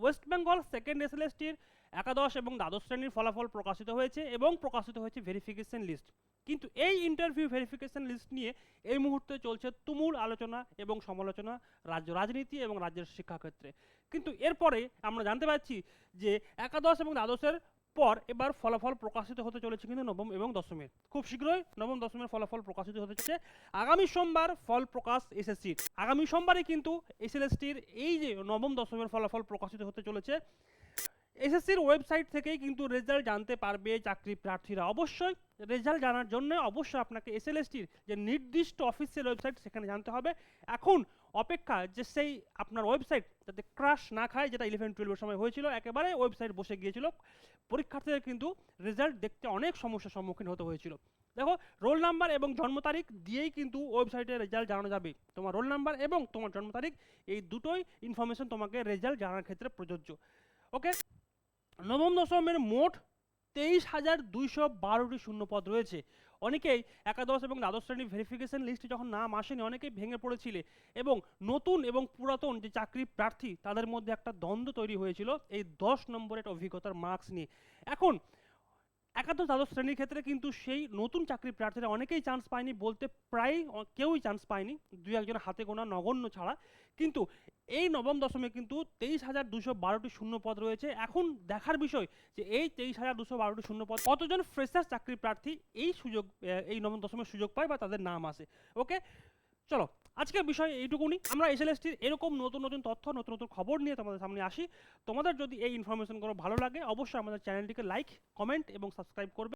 West Bengal second এসএলএসটির একাদশ এবং দ্বাদশ শ্রেণির ফলাফল প্রকাশিত হয়েছে এবং প্রকাশিত হয়েছে ভেরিফিকেশন লিস্ট কিন্তু এই ইন্টারভিউ ভেরিফিকেশন লিস্ট নিয়ে এই মুহূর্তে চলছে তুমুল আলোচনা এবং সমালোচনা রাজ্য রাজনীতি এবং রাজ্যের শিক্ষাক্ষেত্রে। কিন্তু এরপরে আমরা জানতে পারছি যে একাদশ এবং দ্বাদশের পর এবার ফলাফল প্রকাশিত হতে চলেছে কিন্তু নবম এবং দশমের। খুব শীঘ্রই নবম, দশমের ফলাফল প্রকাশিত হতে চলেছে। আগামী সোমবার ফল প্রকাশ এসএসসির। আগামী সোমবারই কিন্তু এসএলএসটির এই যে নবম, দশমের ফলাফল প্রকাশিত হতে চলেছে এসএসসির ওয়েবসাইট থেকেই কিন্তু রেজাল্ট জানতে পারবে চাকরি প্রার্থীরা। অবশ্যই রেজাল্ট জানার জন্য অবশ্যই আপনাকে এসএলএসটির যে নির্দিষ্ট অফিসিয়াল ওয়েবসাইট সেখানে জানতে হবে। এখন অপেক্ষা যে সেই আপনার ওয়েবসাইট যাতে ক্রাশ না খায়, যেটা ইলেভেন টুয়েলভের সময় হয়েছিল, একেবারে ওয়েবসাইট বসে গিয়েছিল। পরীক্ষার্থীদের কিন্তু রেজাল্ট দেখতে অনেক সমস্যার সম্মুখীন হতে হয়েছিল। দেখো, রোল নাম্বার এবং জন্ম তারিখ দিয়েই কিন্তু ওয়েবসাইটে রেজাল্ট জানানো যাবে। তোমার রোল নাম্বার এবং তোমার জন্ম তারিখ, এই দুটোই ইনফরমেশন তোমাকে রেজাল্ট জানার ক্ষেত্রে প্রযোজ্য। ওকে নবম দশমের মোট তেইশ হাজার দুইশো বারোটি শূন্যপদ রয়েছে। অনেকেই একাদশ এবং দ্বাদশ শ্রেণির ভেরিফিকেশন লিস্টে যখন নাম আসেনি, অনেকেই ভেঙে পড়েছিলে এবং নতুন এবং পুরাতন যে চাকরি প্রার্থী, তাদের মধ্যে একটা দ্বন্দ্ব তৈরি হয়েছিল এই দশ নম্বরের অভিজ্ঞতার মার্কস নিয়ে। এখন একাদশ দ্বাদশ শ্রেণির ক্ষেত্রে কিন্তু সেই নতুন চাকরি প্রার্থীরা অনেকেই চান্স পায়নি বলতে প্রায় কেউই চান্স পায়নি, দুই একজন হাতে গোনা, নগণ্য ছাড়া। কিন্তু এই নবম দশমে কিন্তু তেইশ হাজার দুশো বারোটি শূন্য পদ রয়েছে। এখন দেখার বিষয় যে এই তেইশ হাজার দুশো বারোটি শূন্য পদ কতজন ফ্রেশার চাকরি প্রার্থী এই সুযোগ এই নবম দশমের সুযোগ পায় বা তাদের নাম আসে। ওকে চলো, আজকের বিষয় এইটুকুনি। আমরা এসএলএসটির এরকম নতুন নতুন তথ্য, নতুন নতুন খবর নিয়ে তোমাদের সামনে আসি। তোমাদের যদি এই ইনফরমেশনগুলো ভালো লাগে, অবশ্যই আমাদের চ্যানেলটিকে লাইক কমেন্ট এবং সাবস্ক্রাইব করবে।